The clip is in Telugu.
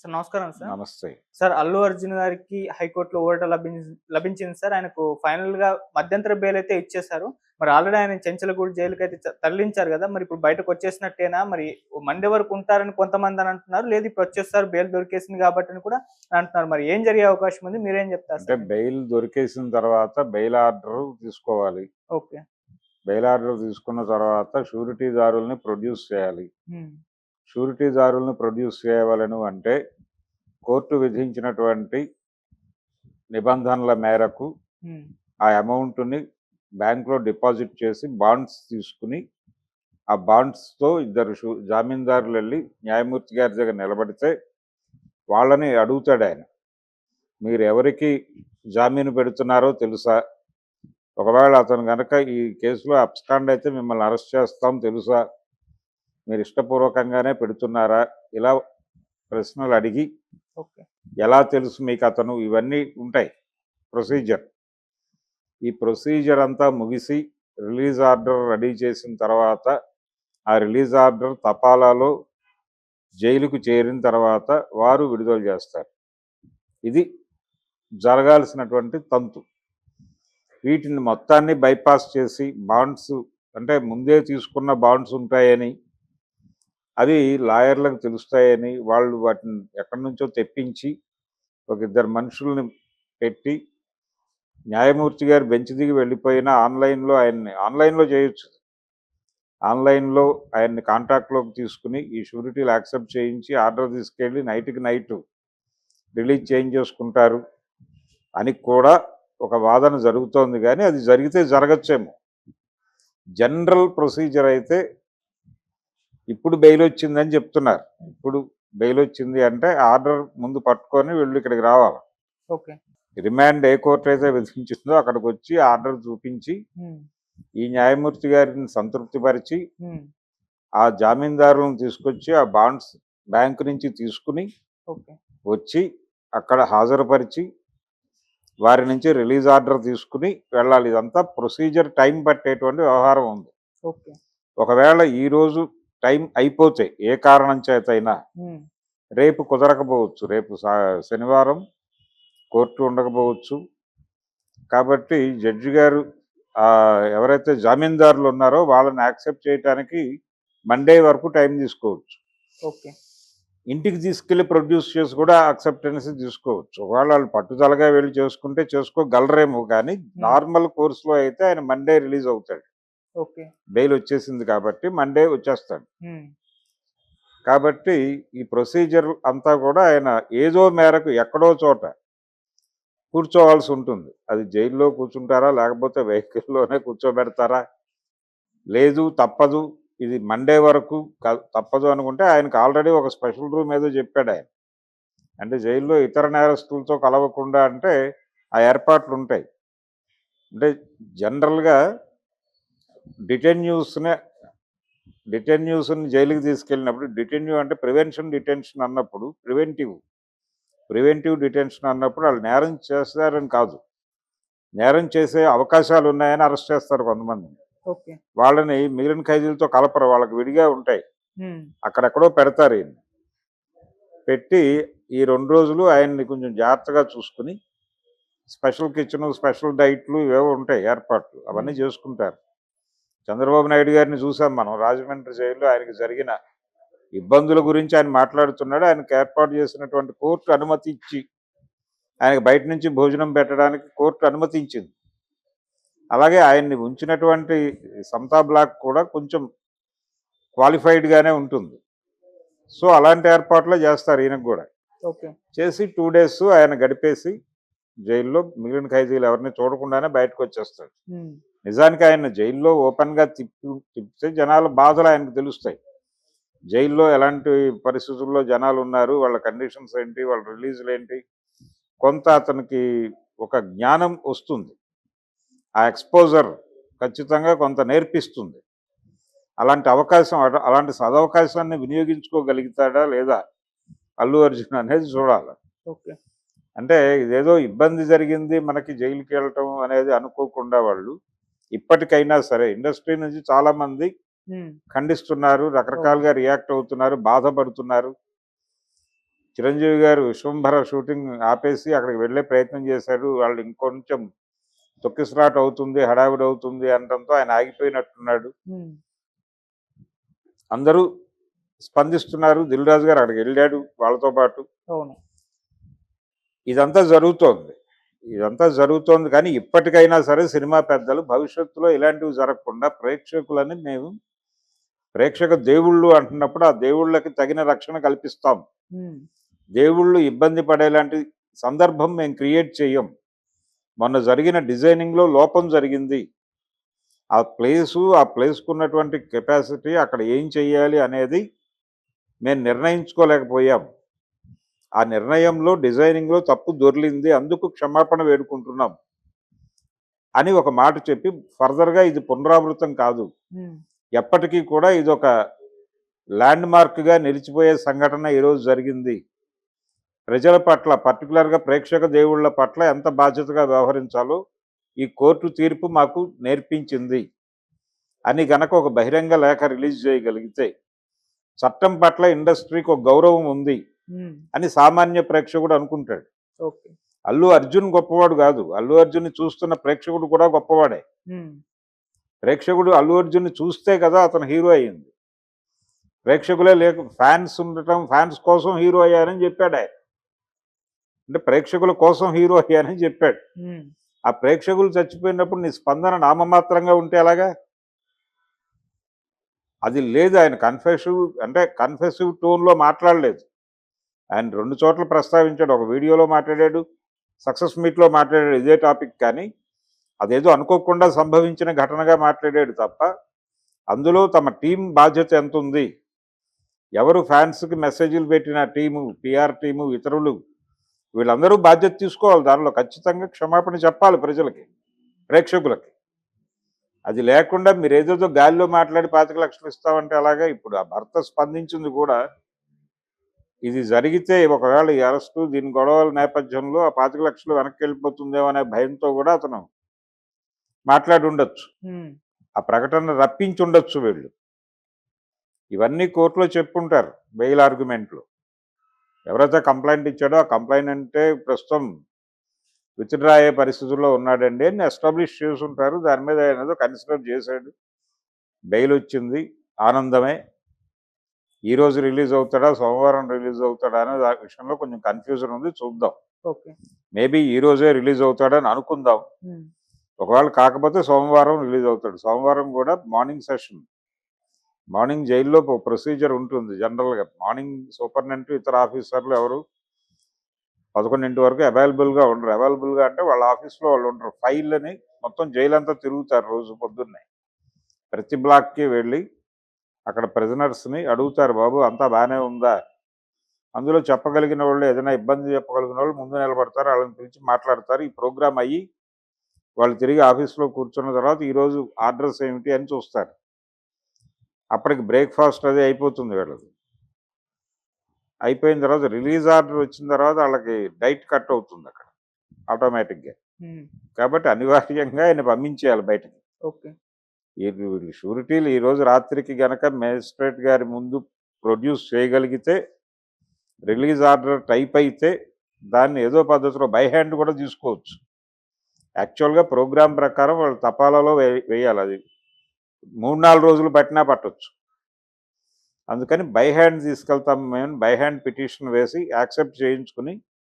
సార్ నమస్కారం సార్. నమస్తే. సార్ అల్లు అర్జున్ గారికి హైకోర్టులో లభించి లభించింది సార్. ఆయనకు ఫైనల్గా మధ్యంతర బెయిల్ అయితే ఇచ్చేశారు. మరి ఆల్రెడీ ఆయన చెంచలగూడు జైలుకి అయితే తరలించారు కదా మరి ఇప్పుడు బయటకు వచ్చేసినట్టేనా? మరి మండే వరకు ఉంటారని కొంతమంది అని అంటున్నారు. లేదు ఇప్పుడు వచ్చేస్తారు బెయిల్ దొరికేసింది కాబట్టి అని కూడా అంటున్నారు. మరి ఏం జరిగే అవకాశం ఉంది? మీరేం చెప్తారు అంటే బెయిల్ దొరికేసిన తర్వాత బెయిల్ ఆర్డర్ తీసుకోవాలి. ఓకే. బెయిల్ ఆర్డర్ తీసుకున్న తర్వాత షూరిటీదారుల్ని ప్రొడ్యూస్ చేయాలి. షూరిటీదారుల్ని ప్రొడ్యూస్ చేయాలను అంటే కోర్టు విధించినటువంటి నిబంధనల మేరకు ఆ అమౌంట్ని బ్యాంక్లో డిపాజిట్ చేసి బాండ్స్ తీసుకుని ఆ బాండ్స్తో ఇద్దరు షూ జామీందారులు వెళ్ళి న్యాయమూర్తి గారి దగ్గర నిలబడితే వాళ్ళని అడుగుతాడు ఆయన. మీరు ఎవరికి జామీను పెడుతున్నారో తెలుసా? ఒకవేళ అతను కనుక ఈ కేసులో అబ్స్కాండ్ అయితే మిమ్మల్ని అరెస్ట్ చేస్తాం తెలుసా? మీరు ఇష్టపూర్వకంగానే పెడుతున్నారా? ఇలా ప్రశ్నలు అడిగి ఎలా తెలుసు మీకు అతను? ఇవన్నీ ఉంటాయి. ప్రొసీజర్. ఈ ప్రొసీజర్ అంతా ముగిసి రిలీజ్ ఆర్డర్ రెడీ చేసిన తర్వాత ఆ రిలీజ్ ఆర్డర్ తపాలాలో జైలుకు చేరిన తర్వాత వారు విడుదల చేస్తారు. ఇది జరగాల్సినటువంటి తంతు. వీటిని మొత్తాన్ని బైపాస్ చేసి బాండ్స్ అంటే ముందే తీసుకున్న బాండ్స్ ఉంటాయని అవి లాయర్లకు తెలుస్తాయని వాళ్ళు వాటిని ఎక్కడి నుంచో తెప్పించి ఒక ఇద్దరు మనుషుల్ని పెట్టి న్యాయమూర్తి గారు బెంచ్ దిగి వెళ్ళిపోయినా ఆన్లైన్లో ఆయన్ని ఆన్లైన్లో చేయొచ్చు. ఆన్లైన్లో ఆయన్ని కాంటాక్ట్లోకి తీసుకుని ఈ షూరిటీలు యాక్సెప్ట్ చేయించి ఆర్డర్ తీసుకెళ్ళి నైట్కి నైట్ రిలీజ్ చేంజ్ చేసుకుంటారు అని కూడా ఒక వాదన జరుగుతోంది. కానీ అది జరిగితే జరగచ్చేమో. జనరల్ ప్రొసీజర్ అయితే ఇప్పుడు బెయిల్ వచ్చిందని చెప్తున్నారు. ఇప్పుడు బెయిల్ వచ్చింది అంటే ఆర్డర్ ముందు పట్టుకొని వీళ్ళు ఇక్కడికి రావాలి. ఓకే. రిమాండ్ ఏ కోర్టు అయితే విధించిందో అక్కడికి వచ్చి ఆర్డర్ చూపించి ఈ న్యాయమూర్తి గారిని సంతృప్తిపరిచి ఆ జామీందారులను తీసుకొచ్చి ఆ బాండ్స్ బ్యాంకు నుంచి తీసుకుని వచ్చి అక్కడ హాజరుపరిచి వారి నుంచి రిలీజ్ ఆర్డర్ తీసుకుని వెళ్ళాలి. ఇదంతా ప్రొసీజర్ టైం పట్టేటువంటి వ్యవహారం ఉంది. ఒకవేళ ఈ రోజు టైం అయిపోతే ఏ కారణం చేత అయినా రేపు కుదరకపోవచ్చు. రేపు శనివారం కోర్టు ఉండకపోవచ్చు. కాబట్టి జడ్జి గారు ఎవరైతే జామీందారులు ఉన్నారో వాళ్ళని యాక్సెప్ట్ చేయడానికి మండే వరకు టైం తీసుకోవచ్చు. ఓకే. ఇంటికి తీసుకెళ్ళి ప్రొడ్యూస్ చేసి కూడా అక్సెప్టెన్స్ తీసుకోవచ్చు. ఒకవేళ వాళ్ళు పట్టుదలగా వెళ్ళి చేసుకుంటే చేసుకోగలరేమో కానీ నార్మల్ కోర్సులో అయితే ఆయన మండే రిలీజ్ అవుతాడు. బెయిల్ వచ్చేసింది కాబట్టి మండే వచ్చేస్తాడు. కాబట్టి ఈ ప్రొసీజర్ అంతా కూడా ఆయన ఏదో మేరకు ఎక్కడో చోట కూర్చోవాల్సి ఉంటుంది. అది జైల్లో కూర్చుంటారా లేకపోతే వెహికల్లోనే కూర్చోబెడతారా? లేదు తప్పదు. ఇది మండే వరకు తప్పదు అనుకుంటే ఆయనకు ఆల్రెడీ ఒక స్పెషల్ రూమ్ ఏదో చెప్పాడు ఆయన. అంటే జైల్లో ఇతర నేరస్తులతో కలవకుండా అంటే ఆ ఏర్పాట్లు ఉంటాయి. అంటే జనరల్గా డిటెన్యూస్నే డిటెన్యూస్ని జైలుకి తీసుకెళ్ళినప్పుడు డిటెన్యూ అంటే ప్రివెన్షన్ డిటెన్షన్ అన్నప్పుడు ప్రివెంటివ్ ప్రివెంటివ్ డిటెన్షన్ అన్నప్పుడు వాళ్ళు నేరం చేస్తారని కాదు. నేరం చేసే అవకాశాలు ఉన్నాయని అరెస్ట్ చేస్తారు కొంతమంది. ఓకే. వాళ్ళని మిగిలిన ఖైదీలతో కలపరు వాళ్ళకి విడిగా ఉంటాయి. అక్కడెక్కడో పెడతారు ఈయన్ని. పెట్టి ఈ రెండు రోజులు ఆయన్ని కొంచెం జాగ్రత్తగా చూసుకుని స్పెషల్ కిచెన్ స్పెషల్ డైట్లు ఇవేవో ఉంటాయి ఏర్పాట్లు అవన్నీ చేసుకుంటారు. చంద్రబాబు నాయుడు గారిని చూసాం మనం. రాజమండ్రి జైల్లో ఆయనకి జరిగిన ఇబ్బందుల గురించి ఆయన మాట్లాడుతున్నాడు. ఆయనకు ఏర్పాటు చేసినటువంటి కోర్టు అనుమతి ఇచ్చి ఆయనకి బయట నుంచి భోజనం పెట్టడానికి కోర్టు అనుమతించింది. అలాగే ఆయన్ని ఉంచినటువంటి సమతా బ్లాక్ కూడా కొంచెం క్వాలిఫైడ్గానే ఉంటుంది. సో అలాంటి ఏర్పాట్లే చేస్తారు ఈయనకు కూడా. ఓకే. చేసి టూ డేస్ ఆయన గడిపేసి జైల్లో మిగిలిన ఖైదీలు ఎవరిని చూడకుండానే బయటకు వచ్చేస్తాడు. నిజానికి ఆయన జైల్లో ఓపెన్గా తిప్పి తిప్పితే జనాల బాధలు ఆయనకు తెలుస్తాయి. జైల్లో ఎలాంటి పరిస్థితుల్లో జనాలు ఉన్నారు వాళ్ళ కండిషన్స్ ఏంటి వాళ్ళ రిలీజులు ఏంటి కొంత అతనికి ఒక జ్ఞానం వస్తుంది. ఆ ఎక్స్పోజర్ ఖచ్చితంగా కొంత నేర్పిస్తుంది. అలాంటి అవకాశం అలాంటి సదవకాశాన్ని వినియోగించుకోగలుగుతాడా లేదా అల్లు అర్జున్ అనేది చూడాలి. ఓకే. అంటే ఇదేదో ఇబ్బంది జరిగింది మనకి జైలుకి వెళ్ళటం అనేది అనుకోకుండా వాళ్ళు ఇప్పటికైనా సరే ఇండస్ట్రీ నుంచి చాలా మంది ఖండిస్తున్నారు రకరకాలుగా రియాక్ట్ అవుతున్నారు బాధపడుతున్నారు. చిరంజీవి గారు విశ్వంభర షూటింగ్ ఆపేసి అక్కడికి వెళ్ళే ప్రయత్నం చేశాడు వాళ్ళు ఇంకొంచెం తొక్కిసలాట అవుతుంది హడావిడి అవుతుంది అనడంతో ఆయన ఆగిపోయినట్టున్నాడు. అందరూ స్పందిస్తున్నారు. దిల్ రాజు గారు అక్కడికి వెళ్ళాడు వాళ్ళతో పాటు. అవును. ఇదంతా జరుగుతోంది. ఇదంతా జరుగుతోంది. కానీ ఇప్పటికైనా సరే సినిమా పెద్దలు భవిష్యత్తులో ఇలాంటివి జరగకుండా ప్రేక్షకులని మేము ప్రేక్షక దేవుళ్ళు అంటున్నప్పుడు ఆ దేవుళ్ళకి తగిన రక్షణ కల్పిస్తాం. దేవుళ్ళు ఇబ్బంది పడేలాంటి సందర్భం మేము క్రియేట్ చెయ్యం మొన్న జరిగిన డిజైనింగ్లో లోపం జరిగింది. ఆ ప్లేసు ఆ ప్లేస్కు ఉన్నటువంటి కెపాసిటీ అక్కడ ఏం చెయ్యాలి అనేది మేము నిర్ణయించుకోలేకపోయాం. ఆ నిర్ణయంలో డిజైనింగ్లో తప్పు దొర్లింది అందుకు క్షమాపణ వేడుకుంటున్నాం అని ఒక మాట చెప్పి ఫర్దర్గా ఇది పునరావృతం కాదు. ఎప్పటికీ కూడా ఇది ఒక ల్యాండ్ మార్క్గా నిలిచిపోయే సంఘటన ఈరోజు జరిగింది. ప్రజల పట్ల పర్టికులర్గా ప్రేక్షక దేవుళ్ళ పట్ల ఎంత బాధ్యతగా వ్యవహరించాలో ఈ కోర్టు తీర్పు మాకు నేర్పించింది అని గనక ఒక బహిరంగ లేఖ రిలీజ్ చేయగలిగితే చట్టం పట్ల ఇండస్ట్రీకి ఒక గౌరవం ఉంది. అని సామాన్య ప్రేక్షకుడు అనుకుంటాడు. అల్లు అర్జున్ గొప్పవాడు కాదు. అల్లు అర్జున్ చూస్తున్న ప్రేక్షకుడు కూడా గొప్పవాడే. ప్రేక్షకుడు అల్లు అర్జున్ చూస్తే కదా అతను హీరో అయ్యింది. ప్రేక్షకులే లేక ఫ్యాన్స్ ఉండటం ఫ్యాన్స్ కోసం హీరో అయ్యానని చెప్పాడు ఆయన. అంటే ప్రేక్షకుల కోసం హీరో అయ్యానని చెప్పాడు. ఆ ప్రేక్షకులు చచ్చిపోయినప్పుడు నీ స్పందన నామమాత్రంగా ఉంటే ఎలాగా? అది లేదు ఆయన కన్ఫెసివ్ అంటే కన్ఫెసివ్ టోన్లో మాట్లాడలేదు. ఆయన రెండు చోట్ల ప్రస్తావించాడు. ఒక వీడియోలో మాట్లాడాడు సక్సెస్ మీట్లో మాట్లాడాడు ఇదే టాపిక్ కానీ అదేదో అనుకోకుండా సంభవించిన ఘటనగా మాట్లాడాడు తప్ప అందులో తమ టీం బాధ్యత ఎంత ఉంది ఎవరు ఫ్యాన్స్కి మెసేజ్లు పెట్టిన టీము పిఆర్ టీము ఇతరులు వీళ్ళందరూ బాధ్యత తీసుకోవాలి దానిలో. ఖచ్చితంగా క్షమాపణ చెప్పాలి ప్రజలకి ప్రేక్షకులకి. అది లేకుండా మీరు ఏదేదో గాలిలో మాట్లాడి పాతిక లక్షలు ఇస్తామంటే అలాగా ఇప్పుడు ఆ భర్త స్పందించింది కూడా ఇది జరిగితే ఒకవేళ ఈ అరెస్టు దీని గొడవల నేపథ్యంలో ఆ పాతిక లక్షలు వెనక్కి వెళ్ళిపోతుందేమో అనే భయంతో కూడా అతను మాట్లాడి ఉండొచ్చు. ఆ ప్రకటన రప్పించి ఉండొచ్చు వీళ్ళు. ఇవన్నీ కోర్టులో చెప్పుంటారు బెయిల్ ఆర్గ్యుమెంట్లు. ఎవరైతే కంప్లైంట్ ఇచ్చాడో ఆ కంప్లైంట్ అంటే ప్రస్తుతం విత్డ్రా అయ్యే పరిస్థితుల్లో ఉన్నాడండి. అని ఎస్టాబ్లిష్ చేసి ఉంటారు దాని మీద ఆయన ఏదో కన్సిడర్ చేశాడు. బెయిల్ వచ్చింది. ఆనందమే. ఈ రోజు రిలీజ్ అవుతాడా సోమవారం రిలీజ్ అవుతాడా అనే విషయంలో కొంచెం కన్ఫ్యూజన్ ఉంది చూద్దాం. ఓకే. మేబీ ఈ రోజే రిలీజ్ అవుతాడని అనుకుందాం. ఒకవేళ కాకపోతే సోమవారం రిలీజ్ అవుతాడు. సోమవారం కూడా మార్నింగ్ సెషన్. మార్నింగ్ జైల్లో ప్రొసీజర్ ఉంటుంది జనరల్గా. మార్నింగ్ సూపరింటెండెంట్ ఇతర ఆఫీసర్లు ఎవరు? పదకొండింటి వరకు అవైలబుల్గా ఉండరు. అవైలబుల్గా అంటే వాళ్ళ ఆఫీస్లో వాళ్ళు ఉండరు. ఫైల్ అని మొత్తం జైలు అంతా తిరుగుతారు రోజు పొద్దున్నే. ప్రతి బ్లాక్కి వెళ్ళి అక్కడ ప్రిజనర్స్ని అడుగుతారు బాబు అంతా బాగానే ఉందా? అందులో చెప్పగలిగిన వాళ్ళు ఏదైనా ఇబ్బంది చెప్పగలిగిన వాళ్ళు ముందు నిలబడతారు వాళ్ళని పిలిచి మాట్లాడతారు. ఈ ప్రోగ్రామ్ అయ్యి వాళ్ళు తిరిగి ఆఫీస్లో కూర్చున్న తర్వాత ఈరోజు ఆర్డర్స్ ఏమిటి అని చూస్తారు. అప్పటికి బ్రేక్ఫాస్ట్ అది అయిపోతుంది వీళ్ళది. అయిపోయిన తర్వాత రిలీజ్ ఆర్డర్ వచ్చిన తర్వాత వాళ్ళకి డైట్ కట్ అవుతుంది అక్కడ. ఆటోమేటిక్గా కాబట్టి అనివార్యంగా ఆయన పంపించేయాలి బయటకి. ఓకే. వీళ్ళు షూరిటీలు ఈరోజు రాత్రికి గనక మేజిస్ట్రేట్ గారి ముందు ప్రొడ్యూస్ చేయగలిగితే రిలీజ్ ఆర్డర్ టైప్ అయితే దాన్ని ఏదో పద్ధతిలో బై హ్యాండ్ కూడా తీసుకోవచ్చు. యాక్చువల్గా ప్రోగ్రామ్ ప్రకారం వాళ్ళు తపాలాలో వే- వేయాలి అది. మూడు నాలుగు రోజులు పట్టినా పట్టవచ్చు అందుకని బై హ్యాండ్ తీసుకెళ్తాం మేము బై హ్యాండ్ పిటిషన్ వేసి యాక్సెప్ట్ చేయించుకుని